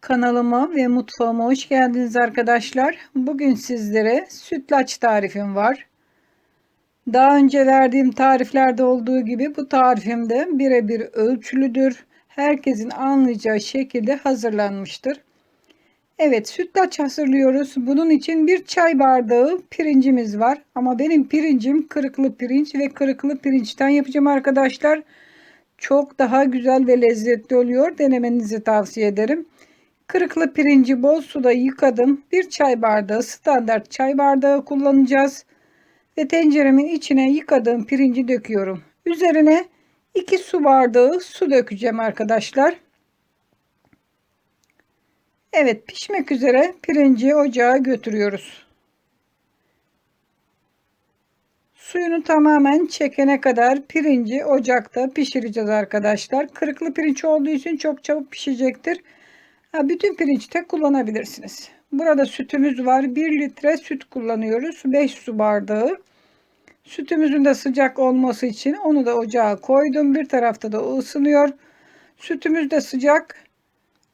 Kanalıma ve mutfağıma hoş geldiniz arkadaşlar. Bugün sizlere sütlaç tarifim var. Daha önce verdiğim tariflerde olduğu gibi bu tarifimde birebir ölçülüdür. Herkesin anlayacağı şekilde hazırlanmıştır. Evet sütlaç hazırlıyoruz. Bunun için bir çay bardağı pirincimiz var. Ama benim pirincim kırıklı pirinç ve kırıklı pirinçten yapacağım arkadaşlar. Çok daha güzel ve lezzetli oluyor. Denemenizi tavsiye ederim. Kırıklı pirinci bol suda yıkadım. Bir çay bardağı standart çay bardağı kullanacağız. Ve tenceremin içine yıkadığım pirinci döküyorum. Üzerine 2 su bardağı su dökeceğim arkadaşlar. Evet pişmek üzere pirinci ocağa götürüyoruz. Suyunu tamamen çekene kadar pirinci ocakta pişireceğiz arkadaşlar. Kırıklı pirinç olduğu için çok çabuk pişecektir. Ha, bütün pirinçte kullanabilirsiniz. Burada sütümüz var. 1 litre süt kullanıyoruz. 5 su bardağı. Sütümüzün de sıcak olması için onu da ocağa koydum. Bir tarafta da ısınıyor. Sütümüz de sıcak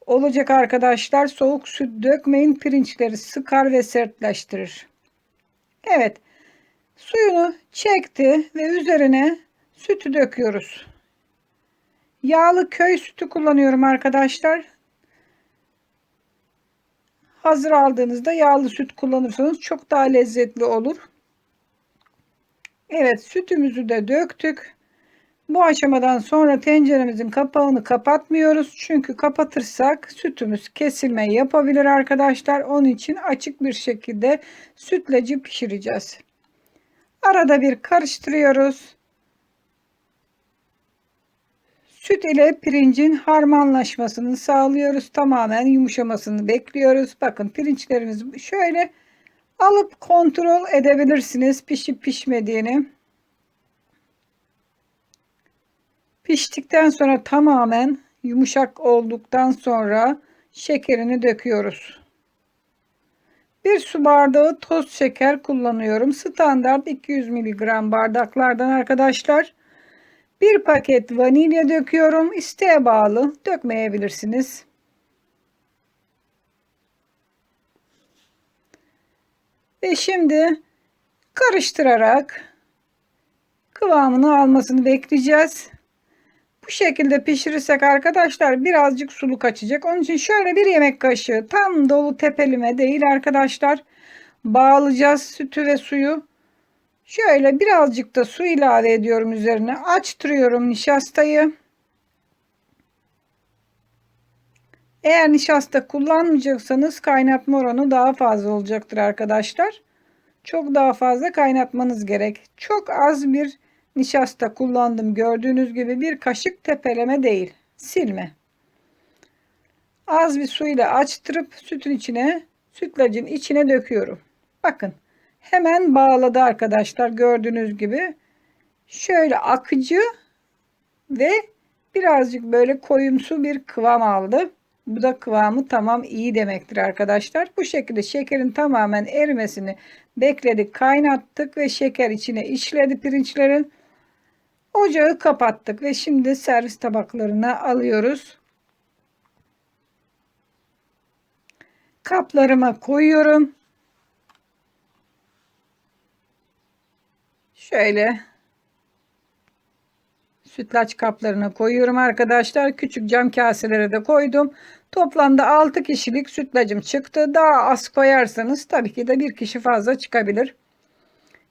olacak arkadaşlar. Soğuk süt dökmeyin. Pirinçleri sıkar ve sertleştirir. Evet. Suyunu çekti ve üzerine sütü döküyoruz. Yağlı köy sütü kullanıyorum arkadaşlar. Hazır aldığınızda yağlı süt kullanırsanız çok daha lezzetli olur. Evet sütümüzü de döktük. Bu aşamadan sonra tenceremizin kapağını kapatmıyoruz. Çünkü kapatırsak sütümüz kesilme yapabilir arkadaşlar. Onun için açık bir şekilde sütlacı pişireceğiz. Arada bir karıştırıyoruz. Süt ile pirincin harmanlaşmasını sağlıyoruz. Tamamen yumuşamasını bekliyoruz. Bakın pirinçlerimiz şöyle alıp kontrol edebilirsiniz pişip pişmediğini. Piştikten sonra tamamen yumuşak olduktan sonra şekerini döküyoruz. Bir su bardağı toz şeker kullanıyorum. Standart 200 mg bardaklardan arkadaşlar. Bir paket vanilya döküyorum. İsteğe bağlı dökmeyebilirsiniz. Ve şimdi karıştırarak kıvamını almasını bekleyeceğiz. Bu şekilde pişirirsek arkadaşlar birazcık sulu kaçacak. Onun için şöyle bir yemek kaşığı tam dolu tepelime değil arkadaşlar. Bağlayacağız sütü ve suyu. Şöyle birazcık da su ilave ediyorum üzerine. Açtırıyorum nişastayı. Eğer nişasta kullanmayacaksanız kaynatma oranı daha fazla olacaktır arkadaşlar. Çok daha fazla kaynatmanız gerek. Çok az bir nişasta kullandım. Gördüğünüz gibi bir kaşık tepeleme değil. Silme. Az bir su ile açtırıp sütün içine, sütlacın içine döküyorum. Bakın hemen bağladı arkadaşlar gördüğünüz gibi. Şöyle akıcı ve birazcık böyle koyumsu bir kıvam aldı. Bu da kıvamı tamam iyi demektir arkadaşlar. Bu şekilde şekerin tamamen erimesini bekledik, kaynattık ve şeker içine işledi pirinçlerin. Ocağı kapattık ve şimdi servis tabaklarına alıyoruz. Kaplarıma koyuyorum. Şöyle sütlaç kaplarına koyuyorum arkadaşlar. Küçük cam kaselere de koydum. Toplamda 6 kişilik sütlacım çıktı. Daha az koyarsanız tabii ki de bir kişi fazla çıkabilir.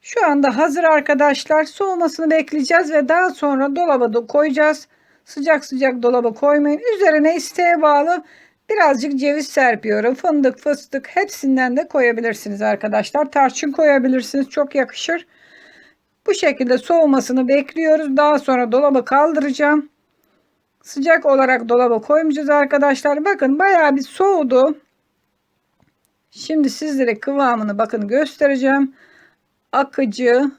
Şu anda hazır arkadaşlar. Soğumasını bekleyeceğiz ve daha sonra dolaba da koyacağız. Sıcak sıcak dolaba koymayın. Üzerine isteğe bağlı birazcık ceviz serpiyorum. Fındık, fıstık hepsinden de koyabilirsiniz arkadaşlar. Tarçın koyabilirsiniz. Çok yakışır. Bu şekilde soğumasını bekliyoruz. Daha sonra dolaba kaldıracağım. Sıcak olarak dolaba koymayacağız arkadaşlar. Bakın bayağı bir soğudu. Şimdi sizlere kıvamını bakın göstereceğim. Akıcı.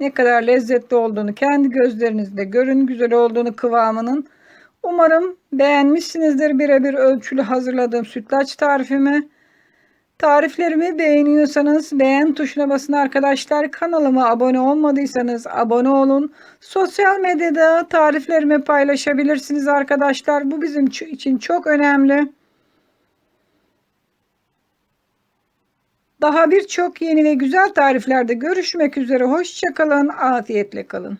Ne kadar lezzetli olduğunu kendi gözlerinizde görün. Güzel olduğunu kıvamının. Umarım beğenmişsinizdir birebir ölçülü hazırladığım sütlaç tarifimi. Tariflerimi beğeniyorsanız beğen tuşuna basın arkadaşlar. Kanalıma abone olmadıysanız abone olun. Sosyal medyada tariflerimi paylaşabilirsiniz arkadaşlar. Bu bizim için çok önemli. Daha birçok yeni ve güzel tariflerde görüşmek üzere. Hoşçakalın. Afiyetle kalın.